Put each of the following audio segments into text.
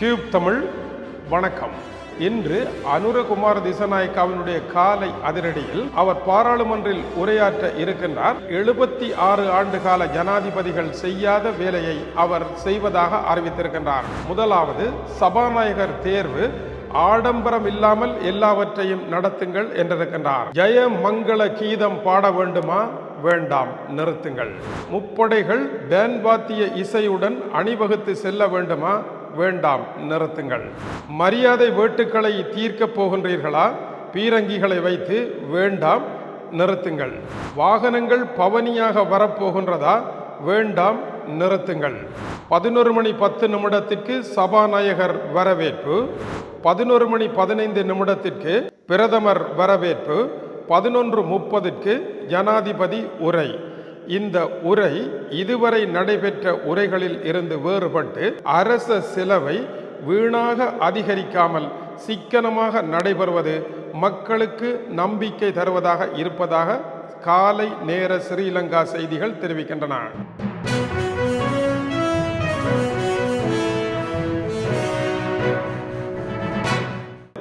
Tube Tamil வணக்கம். இன்று அனுரகுமார் திசநாயக்காவினுடைய காலை அதிரடியில் அவர் பாராளுமன்றில் உரையாற்ற இருக்கின்றார். எழுபத்தி ஆறு ஆண்டு கால ஜனாதிபதிகள் செய்யாத வேலையை அவர் செய்வதாக அறிவித்திருக்கின்றார். முதலாவது சபாநாயகர் தேர்வு ஆடம்பரம் இல்லாமல் எல்லாவற்றையும் நடத்துங்கள் என்றிருக்கின்றார். ஜெய மங்கள கீதம் பாட வேண்டுமா? வேண்டாம் நிறுத்துங்கள். முப்படைகள் பேன்வாத்திய இசையுடன் அணிவகுத்து செல்ல வேண்டுமா? வேண்டாம் நிறுத்துங்கள். மரியாதை வேட்டுக்களை தீர்க்கப் போகின்றீர்களா? பீரங்கிகளை வைத்து வேண்டாம் நிறுத்துங்கள். வாகனங்கள் பவனியாக வரப்போகின்றதா வேண்டாம் நிறுத்துங்கள். பதினொரு மணி பத்து நிமிடத்திற்கு சபாநாயகர் வரவேற்பு. பதினொரு மணி பதினைந்து நிமிடத்திற்கு பிரதமர் வரவேற்பு. பதினொன்று முப்பதுக்கு ஜனாதிபதி உரை. இந்த உரை இதுவரை நடைபெற்ற உரைகளில் இருந்து வேறுபட்டு அரச செலவை வீணாக அதிகரிக்காமல் சிக்கனமாக நடைபெறுவது மக்களுக்கு நம்பிக்கை தருவதாக இருப்பதாக காலை நேர ஸ்ரீலங்கா செய்திகள் தெரிவிக்கின்றன.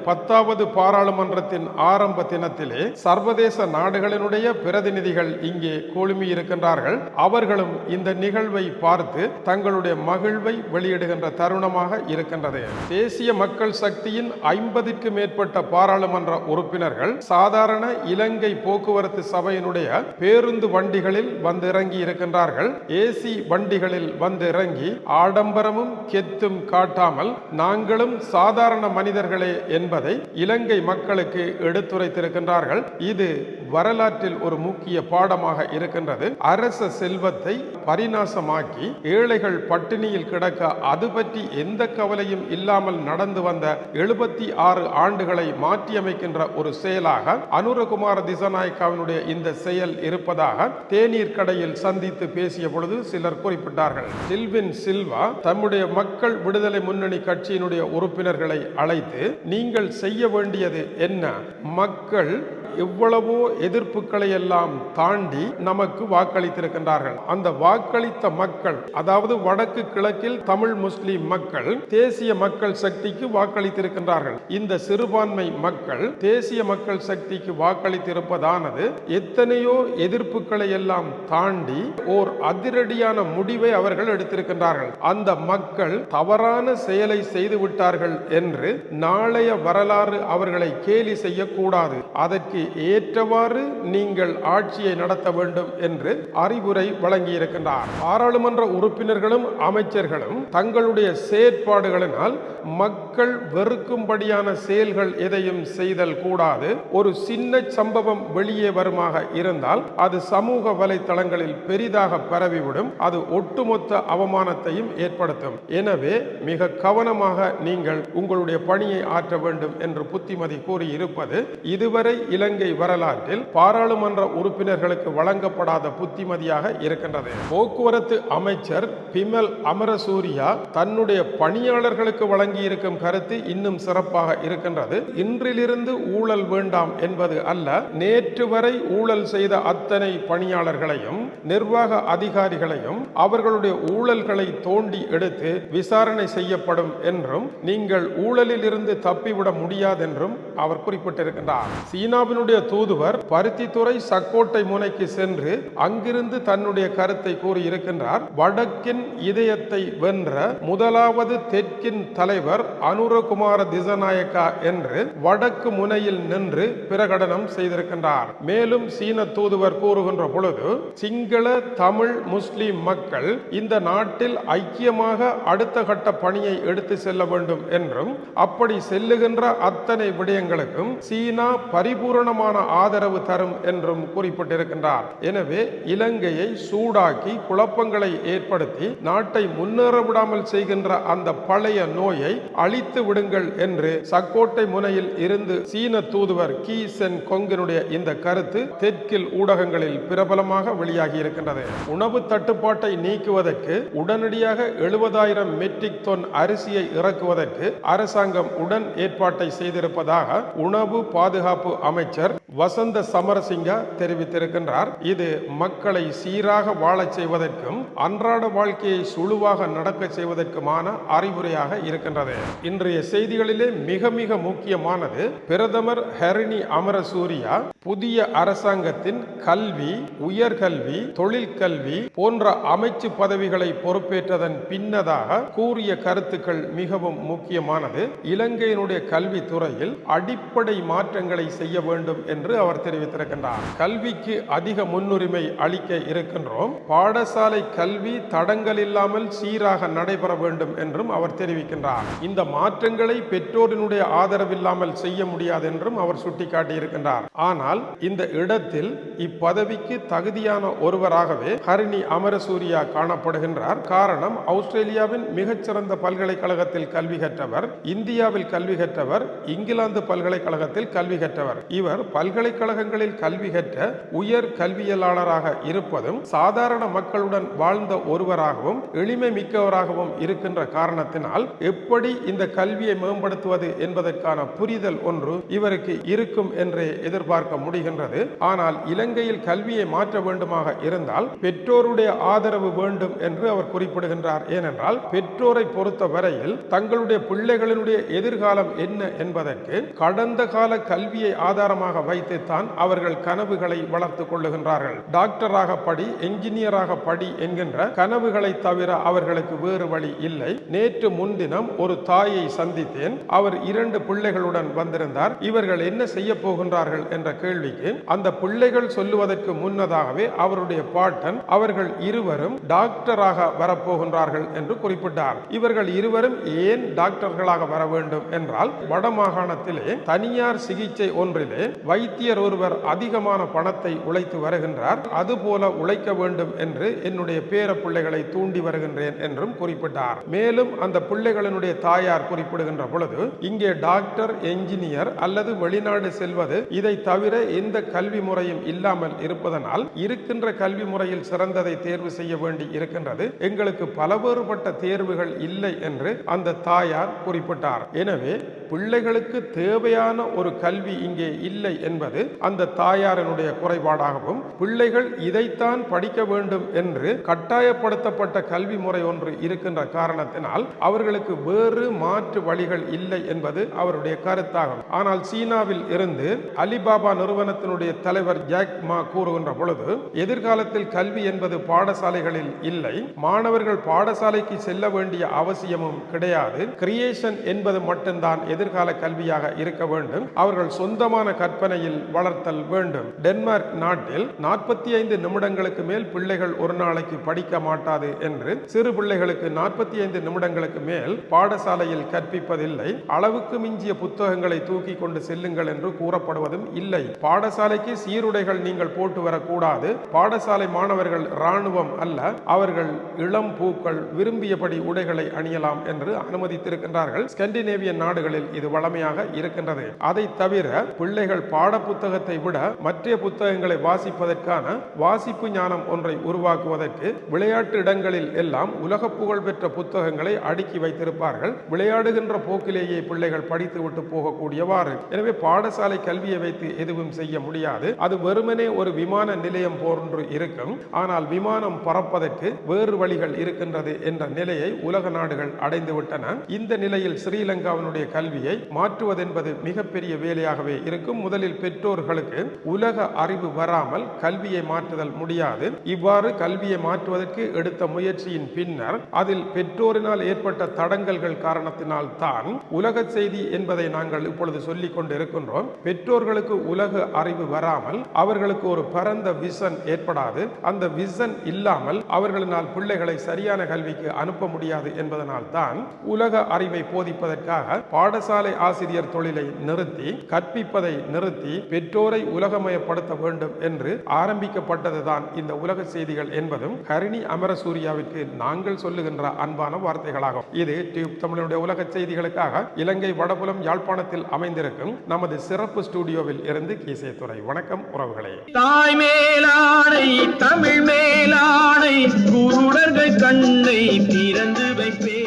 பத்தாவது பாராளுமன்றத்தின் ஆரம்ப தினத்திலே சர்வதேச நாடுகளினுடைய பிரதிநிதிகள் இங்கே குழுமி இருக்கின்றார்கள். அவர்களும் இந்த நிகழ்வை பார்த்து தங்களுடைய மகிழ்வை வெளியிடுகின்ற தருணமாக இருக்கின்றது. தேசிய மக்கள் சக்தியின் ஐம்பதிற்கும் மேற்பட்ட பாராளுமன்ற உறுப்பினர்கள் சாதாரண இலங்கை போக்குவரத்து சபையினுடைய பேருந்து வண்டிகளில் வந்து இறங்கி இருக்கின்றார்கள். ஏசி வண்டிகளில் வந்து இறங்கி ஆடம்பரமும் கெத்தும் காட்டாமல் நாங்களும் சாதாரண மனிதர்களே என்பது இலங்கை மக்களுக்கு எடுத்துரைத்திருக்கின்றார்கள். இது வரலாற்றில் ஒரு முக்கிய பாடமாக இருக்கின்றது. அரச செல்வத்தை பரிநாசமாக்கி ஏழைகள் பட்டினியில் கிடக்க அது பற்றி எந்த கவலையும் இல்லாமல் நடந்து வந்த எழுபத்தி ஆறு ஆண்டுகளை மாற்றியமைக்கின்ற ஒரு செயலாக அனுரகுமார திசநாயக்காவினுடைய இந்த செயல் இருப்பதாக தேநீர் கடையில் சந்தித்து பேசிய பொழுது சிலர் குறிப்பிட்டார்கள். சில்வின் சில்வா தம்முடைய மக்கள் விடுதலை முன்னணி கட்சியினுடைய உறுப்பினர்களை அழைத்து நீங்கள் செய்ய வேண்டியது என்ன? மக்கள் எவ்வளவோ எதிர்ப்புகளை எல்லாம் தாண்டி நமக்கு வாக்களித்திருக்கின்றார்கள். அந்த வாக்களித்த மக்கள் அதாவது வடக்கு கிழக்கில் தமிழ் முஸ்லிம் மக்கள் தேசிய மக்கள் சக்திக்கு வாக்களித்திருக்கின்றார்கள். இந்த சிறுபான்மை மக்கள் தேசிய மக்கள் சக்திக்கு வாக்களித்திருப்பதானது எத்தனையோ எதிர்ப்புகளை எல்லாம் தாண்டி ஓர் அதிரடியான முடிவை அவர்கள் எடுத்திருக்கின்றார்கள். அந்த மக்கள் தவறான செயலை செய்து விட்டார்கள் என்று நாளைய வர வரலாறு அவர்களை கேலி செய்யக்கூடாது. அதற்கு ஏற்றவாறு நீங்கள் ஆட்சியை நடத்த வேண்டும் என்று அறிவுரை வழங்கியிருக்கின்றார். பாராளுமன்ற உறுப்பினர்களும் அமைச்சர்களும் தங்களுடைய செயற்பாடுகளினால் மக்கள் வெறுக்கும்படியான செயல்கள் எதையும் செய்தல் கூடாது. ஒரு சின்ன சம்பவம் வெளியே வருமாக இருந்தால் அது சமூக வலைத்தளங்களில் பெரிதாக பரவிவிடும். அது ஒட்டுமொத்த அவமானத்தையும் ஏற்படுத்தும். எனவே மிக கவனமாக நீங்கள் உங்களுடைய பணியை ஆற்ற வேண்டும். என்று புத்திமதி கூறியிருப்பது இதுவரை இலங்கை வரலாற்றில் பாராளுமன்ற உறுப்பினர்களுக்கு வழங்கப்படாத புத்திமதியாக இருக்கின்றது. போக்குவரத்து அமைச்சர் பிமல் அமரசூரியா தன்னுடைய பணியாளர்களுக்கு வழங்கி இருக்கும் கருத்து இன்னும் சிறப்பாக இருக்கின்றது. இன்றிலிருந்து ஊழல் வேண்டாம் என்பது அல்ல நேற்று வரை ஊழல் செய்த அத்தனை பணியாளர்களையும் நிர்வாக அதிகாரிகளையும் அவர்களுடைய ஊழல்களை தோண்டி எடுத்து விசாரணை செய்யப்படும் என்றும் நீங்கள் ஊழலில் இருந்து தப்பிவிட முடியாதென்றும் அவர் குறிப்பிட்டிருக்கின்றார். சீனாவினுடைய தூதுவர் பருத்தித்துறை சக்கோட்டை முனைக்கு சென்று அங்கிருந்து தன்னுடைய கருத்தை கூறியிருக்கின்றார். வடக்கின் இதயத்தை வென்ற முதலாவது தெற்கின் தலைவர் அனுரகுமார திசநாயக்கா என்று வடக்கு முனையில் நின்று பிரகடனம் செய்திருக்கின்றார். மேலும் சீன தூதுவர் கூறுகின்ற பொழுது சிங்கள தமிழ் முஸ்லிம் மக்கள் இந்த நாட்டில் ஐக்கியமாக அடுத்த கட்ட பணியை எடுத்து செல்ல வேண்டும் என்றும் அப்படி செல்லுகின்ற அத்தனை விடயங்கள் விடயங்களுக்கும் சீனா பரிபூரணமான ஆதரவு தரும் என்றும் குறிப்பிட்டிருக்கின்றார். எனவே இலங்கையை சூடாக்கி குழப்பங்களை ஏற்படுத்தி நாட்டை முன்னேற விடாமல் செய்கின்ற அந்த பழைய நோயை அழித்து விடுங்கள் என்று சக்கோட்டை முனையில் இருந்து சீன தூதுவர் கி சென் கொங்கினுடைய இந்த கருத்து தெற்கில் ஊடகங்களில் பிரபலமாக வெளியாகி இருக்கின்றது உணவு தட்டுப்பாட்டை நீக்குவதற்கு உடனடியாக எழுபதாயிரம் மெட்ரிக் தொன் அரிசியை இறக்குவதற்கு அரசாங்கம் உடன் ஏற்பாட்டை செய்திருப்பதாக உணவு பாதுகாப்பு அமைச்சர் வசந்த சமரசிங்க தெரிவித்திருக்கின்றார். இது மக்களை சீராக வாழச் செய்வதற்கும் அன்றாட வாழ்க்கையை சுழுவாக நடக்க செய்வதற்குமான அறிவுரையாக இருக்கின்றது. இன்றைய செய்திகளிலே மிக மிக முக்கியமானது பிரதமர் ஹரிணி அமரசூரியா புதிய அரசாங்கத்தின் கல்வி உயர்கல்வி தொழிற்கல்வி போன்ற அமைச்சு பதவிகளை பொறுப்பேற்றதன் பின்னதாக கூறிய கருத்துக்கள் மிகவும் முக்கியமானது. இலங்கையினுடைய கல்வித்துறையில் அடிப்படை மாற்றங்களை செய்ய வேண்டும் என்று அவர் தெரிவித்திருக்கின்றார். கல்விக்கு அதிக முன்னுரிமை அளிக்க இருக்கின்றோம். பாடசாலை கல்வி தடங்கள் இல்லாமல் சீராக நடைபெற வேண்டும் என்றும் அவர் தெரிவிக்கின்றார். இந்த மாற்றங்களை பெற்றோரினுடைய ஆதரவில்லாமல் செய்ய முடியாது என்றும் அவர் சுட்டிக்காட்டியிருக்கின்றார். ஆனால் இந்த இடத்தில் இப்பதவிக்கு தகுதியான ஒருவராகவே ஹரிணி அமரசூரியா காணப்படுகின்றார். காரணம் ஆஸ்திரேலியாவின் மிகச்சிறந்த பல்கலைக்கழகத்தில் கல்வி கற்றவர் இந்தியாவில் கல்வி கற்றவர் இங்கிலாந்து பல்கலைக்கழகத்தில் கல்வி கற்றவர். இவர் பல்கலைக்கழகங்களில் கல்வி கற்ற உயர் கல்வியலாளராக இருப்பதும் சாதாரண மக்களுடன் வாழ்ந்த ஒருவராகவும் எளிமை மிக்கவராகவும் இருக்கின்ற காரணத்தினால் எப்படி இந்த கல்வியை மேம்படுத்துவது என்பதற்கான புரிதல் ஒன்று இவருக்கு இருக்கும் என்றே எதிர்பார்க்க முடிகின்றது. ஆனால் இலங்கையில் கல்வியை மாற்ற வேண்டுமாக இருந்தால் பெற்றோருடைய ஆதரவு வேண்டும் என்று அவர் குறிப்பிடுகின்றார். ஏனென்றால் பெற்றோரை பொறுத்த வரையில் தங்களுடைய பிள்ளைகளினுடைய எதிர்காலம் என்ன என்பதற்கு கடந்த கால கல்வியை ஆதாரமாக வைத்துத்தான் அவர்கள் கனவுகளை வளர்த்துக் கொள்ளுகின்றார்கள். டாக்டராக படி என்ஜினியராக படி என்கின்ற கனவுகளை தவிர அவர்களுக்கு வேறு வழி இல்லை. நேற்று முன்தினம் ஒரு தாயை சந்தித்தேன். அவர் இரண்டு பிள்ளைகளுடன் வந்திருந்தார். இவர்கள் என்ன செய்ய போகின்றார்கள் என்ற கேள்விக்கு அந்த பிள்ளைகள் சொல்லுவதற்கு முன்னதாகவே அவருடைய பாட்டன் அவர்கள் இருவரும் டாக்டராக வரப்போகின்றார்கள் என்று குறிப்பிட்டார். இவர்கள் இருவரும் ஏன் டாக்டர்களாக வர வேண்டும் என்றால் வடமாகாணத்திலே தனியார் சிகிச்சை ஒன்றிலே வைத்தியர் ஒருவர் அதிகமான பணத்தை உழைத்து வருகின்றார். அதுபோல உழைக்க வேண்டும் என்று என்னுடைய பேர பிள்ளைகளை தூண்டி வருகின்றேன் என்றும் குறிப்பிட்டார். மேலும் அந்த பிள்ளைகளினுடைய தாயார் குறிப்பிடுகின்ற பொழுது இங்கே டாக்டர் என்ஜினியர் அல்லது வெளிநாடு செல்வது இதை தவிர எந்த கல்வி முறையும் இல்லாமல் இருப்பதனால் இருக்கின்ற கல்வி முறையில் சிறந்ததை தேர்வு செய்ய வேண்டி இருக்கின்றது. எங்களுக்கு பலவேறுபட்ட தேர்வுகள் இல்லை என்று அந்த தாயார் குறிப்பிட்டார். எனவே பிள்ளைகளுக்கு தேவையான ஒரு கல்வி இங்கே இல்லை என்பது அந்த தாயாரனுடைய குறைபாடாகவும் பிள்ளைகள் இதைத்தான் படிக்க வேண்டும் என்று கட்டாயப்படுத்தப்பட்ட கல்வி முறை ஒன்று இருக்கின்ற காரணத்தினால் அவர்களுக்கு வேறு மாற்று வழிகள் இல்லை என்பது அவருடைய கருத்தாகும். ஆனால் சீனாவில் இருந்து அலிபாபா நிறுவனத்தினுடைய தலைவர் ஜாக் மா கூறுகின்ற பொழுது எதிர்காலத்தில் கல்வி என்பது பாடசாலைகளில் இல்லை மாணவர்கள் பாடசாலைக்கு செல்ல வேண்டிய அவசியமும் கிடையாது. கிரியேஷன் என்பது மட்டும்தான் எதிர்கால கல்வியாக இருக்கும் இருக்க வேண்டும். அவர்கள் சொந்தமான கற்பனையில் வளர்த்தல் வேண்டும். டென்மார்க் நாட்டில் நாற்பத்தி ஐந்து நிமிடங்களுக்கு மேல் பிள்ளைகள் ஒரு நாளைக்கு படிக்க மாட்டாது என்று சிறு பிள்ளைகளுக்கு நாற்பத்தி ஐந்து நிமிடங்களுக்கு மேல் பாடசாலையில் கற்பிப்பதில்லை. அளவுக்கு மிஞ்சிய புத்தகங்களை தூக்கி கொண்டு செல்லுங்கள் என்று கூறப்படுவதும் இல்லை. பாடசாலைக்கு சீருடைகள் நீங்கள் போட்டு வரக்கூடாது. பாடசாலை மாணவர்கள் இராணுவம் அல்ல அவர்கள் இளம் பூக்கள் விரும்பியபடி உடைகளை அணியலாம் என்று அனுமதித்திருக்கின்றார்கள். ஸ்கண்டினேவிய நாடுகளில் இது வளமையாக இருக்கின்றது. அதை தவிர பிள்ளைகள் பாட புத்தகத்தை விட மற்ற புத்தகங்களை வாசிப்பதற்கான வாசிப்பு ஞானம் ஒன்றை உருவாக்குவதற்கு விளையாட்டு இடங்களில் எல்லாம் உலக புகழ் பெற்ற புத்தகங்களை அடுக்கி வைத்திருப்பார்கள். விளையாடுகின்ற போக்கிலேயே பிள்ளைகள் படித்துவிட்டு போகக்கூடியவாறு. எனவே பாடசாலை கல்வியை வைத்து எதுவும் செய்ய முடியாது. அது வெறுமனே ஒரு விமான நிலையம் போன்று இருக்கும். ஆனால் விமானம் பறப்பதற்கு வேறு வழிகள் இருக்கின்றது என்ற நிலையை உலக நாடுகள் அடைந்துவிட்டன. இந்த நிலையில் ஸ்ரீலங்காவினுடைய கல்வியை மாற்றுவதென்பது மிகப்பெரிய வேலையாகவே இருக்கும். முதலில் பெற்றோர்களுக்கு உலக அறிவு வராமல் கல்வியை மாற்றுதல் முடியாது. இவ்வாறு கல்வியை மாற்றுவதற்கு எடுத்த முயற்சியின் பின்னர் அதில் பெற்றோரினால் ஏற்பட்ட தடங்கல்கள் காரணத்தினால் தான் உலக செய்தி என்பதை நாங்கள் இப்பொழுது சொல்லிக் கொண்டிருக்கின்றோம். பெற்றோர்களுக்கு உலக அறிவு வராமல் அவர்களுக்கு ஒரு பரந்த விசன் ஏற்படாது. அந்த விசன் இல்லாமல் அவர்களினால் பிள்ளைகளை சரியான கல்விக்கு அனுப்ப முடியாது என்பதனால் தான் உலக அறிவை போதிப்பதற்காக பாடசாலை ஆசிரியர் தொழிலை நிறுத்தி கற்பிப்பதை நிறுத்தி பெற்றோரை உலகமயப்படுத்த வேண்டும் என்று ஆரம்பிக்கப்பட்டதுதான் இந்த உலக செய்திகள் என்பதும் ஹரிணி அமரசூரியாவிற்கு நாங்கள் சொல்லுகின்ற அன்பான வார்த்தைகளாகும். இது டியூப் தமிழனுடைய உலக செய்திகளுக்காக இலங்கை வடபுலம் யாழ்ப்பாணத்தில் அமைந்திருக்கும் நமது சிறப்பு ஸ்டுடியோவில் இருந்து கீசே துறை வணக்கம் உறவுகளே. தாய் மேலானை தமிழ் மேலானை குருடர்கள் கண்ணை திறந்து வைப்பேன்